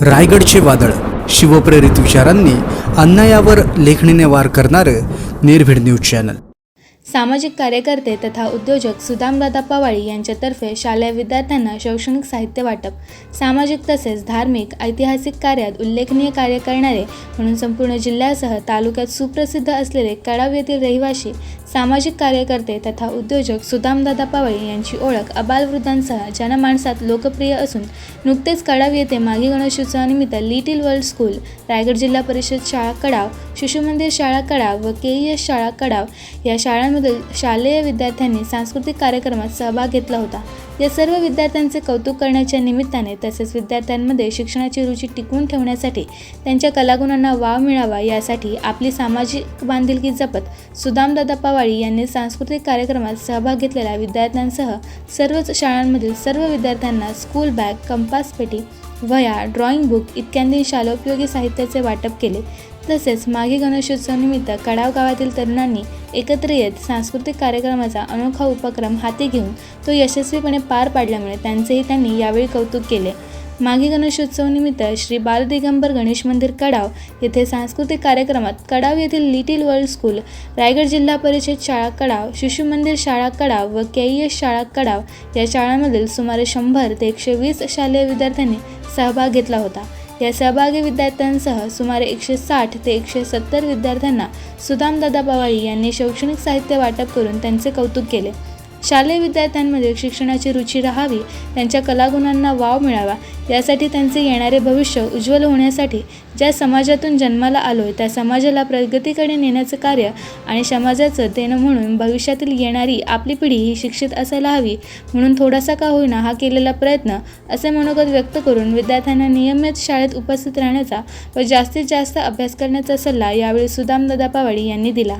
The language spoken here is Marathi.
रायगडचे वादळ. शिवप्रेरित विचारांनी अन्यायावर लेखणीने वार करणारं निर्भीड न्यूज चॅनल. सामाजिक कार्यकर्ते तथा उद्योजक सुदामदादा पवाळी यांच्यातर्फे शालेय विद्यार्थ्यांना शैक्षणिक साहित्य वाटप सामाजिक तसेच धार्मिक ऐतिहासिक कार्यात उल्लेखनीय कार्य करणारे म्हणून संपूर्ण जिल्ह्यासह तालुक्यात सुप्रसिद्ध असलेले कडाव येथील रहिवासी सामाजिक कार्यकर्ते तथा उद्योजक सुदामदादा पवाळी यांची ओळख अबालवृद्धांसह जनमानसात लोकप्रिय असून नुकतेच कडाव येथे मागे गणेशोत्सवानिमित्त लिटिल वर्ल्ड स्कूल रायगड जिल्हा परिषद शाळा कडाव शिशुमंदिर शाळा कडाव व के ई एस शाळा कडाव या शाळांमधील शालेय विद्यार्थ्यांनी सांस्कृतिक कार्यक्रमात सहभाग घेतला होता. या सर्व विद्यार्थ्यांचे कौतुक करण्याच्या निमित्ताने तसेच विद्यार्थ्यांमध्ये शिक्षणाची रुची टिकवून ठेवण्यासाठी त्यांच्या कलागुणांना वाव मिळावा यासाठी आपली सामाजिक बांधिलकी जपत सुदामदादा पवाळी यांनी सांस्कृतिक कार्यक्रमात सहभाग घेतलेल्या विद्यार्थ्यांसह सर्वच शाळांमधील सर्व विद्यार्थ्यांना स्कूल बॅग कंपास पेटी वह्या ड्रॉइंग बुक इत्यादी शालोपयोगी साहित्याचे वाटप केले. तसेच मागे गणेशोत्सवानिमित्त कडाव गावातील तरुणांनी एकत्र येत सांस्कृतिक कार्यक्रमाचा अनोखा उपक्रम हाती घेऊन तो यशस्वीपणे पार पाडल्यामुळे त्यांचेही त्यांनी यावेळी कौतुक केले. मागे गणेशोत्सवनिमित्त श्री बालदिगंबर गणेश मंदिर कडाव येथे सांस्कृतिक कार्यक्रमात कडाव येथील लिटिल वर्ल्ड स्कूल रायगड जिल्हा परिषद शाळा कडाव शिशु मंदिर शाळा कडाव व के ई एस शाळा कडाव या शाळांमधील सुमारे शंभर ते एकशे वीस शालेय विद्यार्थ्यांनी सहभाग घेतला होता. या सहभागी विद्यार्थ्यांसह सुमारे एकशे साठ ते एकशे सत्तर विद्यार्थ्यांना सुदामदादा पवाळी यांनी शैक्षणिक साहित्य वाटप करून त्यांचे कौतुक केले. शालेय विद्यार्थ्यांमध्ये शिक्षणाची रुची राहावी त्यांच्या कलागुणांना वाव मिळावा यासाठी त्यांचे येणारे भविष्य उज्ज्वल होण्यासाठी ज्या समाजातून जन्माला आलो आहे त्या समाजाला प्रगतीकडे नेण्याचं कार्य आणि समाजाचं देणं म्हणून भविष्यातील येणारी आपली पिढी ही शिक्षित असायला हवी म्हणून थोडासा का होईना हा केलेला प्रयत्न असे मनोगत व्यक्त करून विद्यार्थ्यांना नियमित शाळेत उपस्थित राहण्याचा व जास्तीत जास्त अभ्यास करण्याचा सल्ला यावेळी सुदामदादा पावाडी यांनी दिला.